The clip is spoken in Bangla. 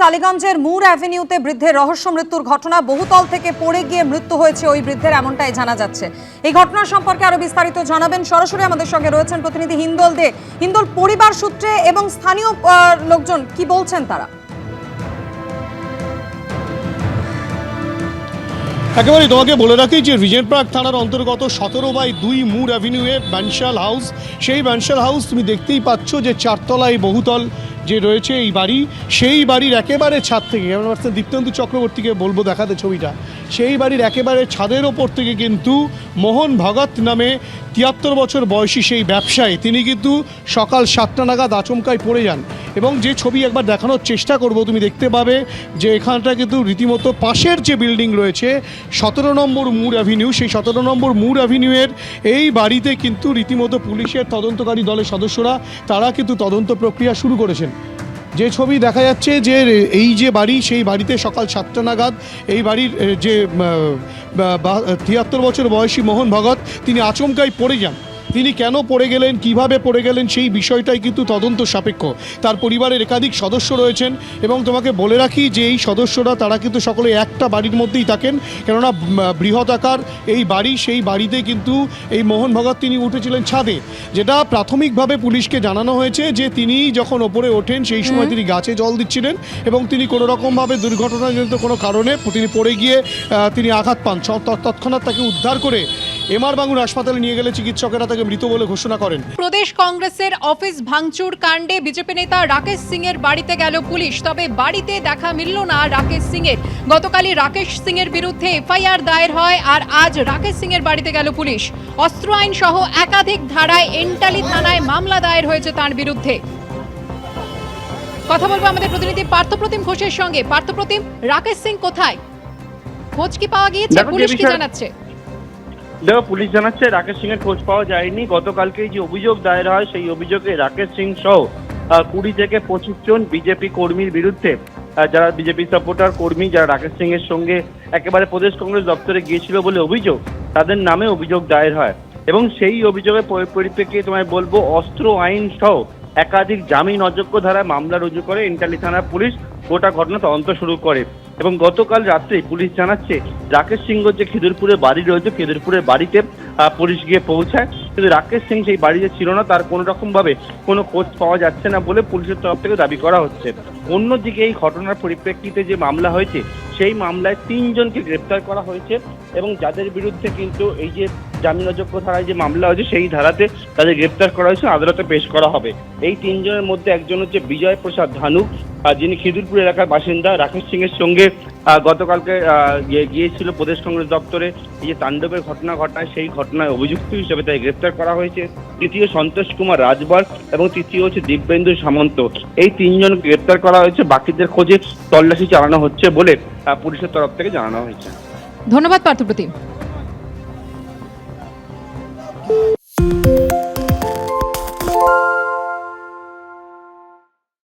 টালিগঞ্জের মুর অ্যাভিনিউতে বৃদ্ধের রহস্য মৃত্যুর ঘটনা। বহুতল থেকে পড়ে গিয়ে মৃত্যু হয়েছে ওই বৃদ্ধের, এমনটাই জানা যাচ্ছে। এই ঘটনা সম্পর্কে আরও বিস্তারিত জানাবেন। সরাসরি আমাদের সঙ্গে রয়েছেন প্রতিনিধি হিন্দল দে। হিন্দল, পরিবার সূত্রে এবং স্থানীয় লোকজন, কি বলছেন তারা? একেবারে তোমাকে বলে রাখি যে রিজেন্ট পার্ক থানার অন্তর্গত সতেরো বাই দুই মুর অ্যাভিনিউয়ে ব্যানশাল হাউস। সেই ব্যানশাল হাউস তুমি দেখতেই পাচ্ছ যে চারতলায় বহুতল যে রয়েছে এই বাড়ি, সেই বাড়ির একেবারে ছাদ থেকে আমার দীপ্তেন্দু চক্রবর্তীকে বলব দেখাতে ছবিটা। সেই বাড়ির একেবারে ছাদের ওপর থেকে কিন্তু মোহন ভগত নামে তিয়াত্তর বছর বয়সী সেই ব্যবসায়ী, তিনি কিন্তু সকাল সাতটা নাগাদ আচমকায় পড়ে যান। এবং যে ছবি একবার দেখানোর চেষ্টা করব, তুমি দেখতে পাবে যে এখানটা কিন্তু রীতিমতো পাশের যে বিল্ডিং রয়েছে, সতেরো নম্বর মুর অ্যাভিনিউ, সেই সতেরো নম্বর মুর অ্যাভিনিউয়ের এই বাড়িতে কিন্তু রীতিমতো পুলিশের তদন্তকারী দলের সদস্যরা, তারা কিন্তু তদন্ত প্রক্রিয়া শুরু করেছেন। যে ছবি দেখা যাচ্ছে যে এই যে বাড়ি, সেই বাড়িতে সকাল সাতটা নাগাদ এই বাড়ির যে তিয়াত্তর বছর বয়সী মোহন ভগত তিনি আচমকাই পড়ে যান। তিনি কেন পড়ে গেলেন কীভাবে পড়ে গেলেন সেই বিষয়টাই কিন্তু তদন্ত সাপেক্ষ। তার পরিবারের একাধিক সদস্য রয়েছেন এবং তোমাকে বলে রাখি যে এই সদস্যরা তারা কিন্তু সকলে একটা বাড়ির মধ্যেই থাকেন। কেননা বৃহৎ আকার এই বাড়ি সেই বাড়িতে কিন্তু এই মোহন ভগত তিনি উঠেছিলেন ছাদে যেটা প্রাথমিকভাবে পুলিশকে জানানো হয়েছে যে তিনি যখন ওপরে ওঠেন সেই সময় তিনি গাছে জল দিচ্ছিলেন এবং তিনি কোনো রকমভাবে দুর্ঘটনাজনিত কোনো কারণে তিনি পড়ে গিয়ে তিনি আঘাত পান। তৎক্ষণাৎ তাকে উদ্ধার করে এমআর বাঙুর হাসপাতালে নিয়ে গেলে চিকিৎসকেরা তাকে মৃত বলে ঘোষণা করেন। প্রদেশ কংগ্রেসের অফিস ভাঙচুর কাণ্ডে বিজেপি নেতা রাকেশ সিং এর বাড়িতে গেল পুলিশ তবে বাড়িতে দেখা মিলল না রাকেশ সিং এর গতকালই রাকেশ সিং এর বিরুদ্ধে এফআইআর দায়ের হয় আর আজ রাকেশ সিং এর বাড়িতে গেল পুলিশ। অস্ত্র আইন সহ একাধিক ধারায় এন্টালি থানায় মামলা দায়ের হয়েছে তার বিরুদ্ধে। কথা বলব আমাদের প্রতিনিধি পার্থপ্রতিম ঘোষের সঙ্গে। পার্থপ্রতিম রাকেশ সিং কোথায়? খোঁজ কি পাওয়া গিয়েছে? পুলিশ কি জানাচ্ছে? দেখো পুলিশ জানাচ্ছে রাকেশ সিং এর খোঁজ পাওয়া যায়নি। গতকালকে যে অভিযোগ দায়ের হয়, সেই অভিযোগে রাকেশ সিং সহ কুড়ি থেকে পঁচিশ জন বিজেপি কর্মীর বিরুদ্ধে যারা বিজেপি সাপোর্টার কর্মী, যারা রাকেশ সিং এর সঙ্গে একেবারে প্রদেশ কংগ্রেস দপ্তরে গিয়েছিল বলে অভিযোগ, তাদের নামে অভিযোগ দায়ের হয়। এবং সেই অভিযোগের পরি- পরিপ্রেক্ষিতে তোমায় বলব, অস্ত্র, আইন সহ একাধিক জামিন অযোগ্য ধারায় মামলা রুজু করে ইন্টালি থানার পুলিশ গোটা ঘটনা তদন্ত শুরু করে। এবং গতকাল রাত্রে পুলিশ জানাচ্ছে, রাকেশ সিংহ যে খিদিরপুরে বাড়ি রয়েছে, খিদিরপুরের বাড়িতে পুলিশ গিয়ে পৌঁছায়। কিন্তু রাকেশ সিং সেই বাড়িতে ছিল না, তার কোনো রকম ভাবে কোনো খোঁজ পাওয়া যাচ্ছে না বলে পুলিশের তরফ থেকে দাবি করা হচ্ছে। অন্যদিকে এই ঘটনার পরিপ্রেক্ষিতে যে মামলা হয়েছে, সেই মামলায় তিনজনকে গ্রেপ্তার করা হয়েছে এবং যাদের বিরুদ্ধে কিন্তু এই যে জামিন অযোগ্য ধারায় যে মামলা হয়েছে, সেই ধারাতে তাদের গ্রেপ্তার করা হয়েছে, আদালতে পেশ করা হবে। এই তিনজনের মধ্যে একজন হচ্ছে বিজয় প্রসাদ ধানুক যিনি খিদিরপুর এলাকার বাসিন্দা, রাকেশ সিং এর সঙ্গে গতকালকে গিয়েছিল প্রদেশ কংগ্রেস দপ্তরে। এই যে তাণ্ডবের ঘটনা ঘটায়, সেই ঘটনায় অভিযুক্ত হিসেবে তাই গ্রেপ্তার করা হয়েছে। তৃতীয় সন্তোষ কুমার রাজবর এবং তৃতীয় হচ্ছে দিব্যেন্দু সামন্ত। এই তিনজন গ্রেপ্তার করা হয়েছে। বাকিদের খোঁজে তল্লাশি চালানো হচ্ছে বলে পুলিশের তরফ থেকে জানানো হয়েছে। ধন্যবাদ পার্থপ্রতিম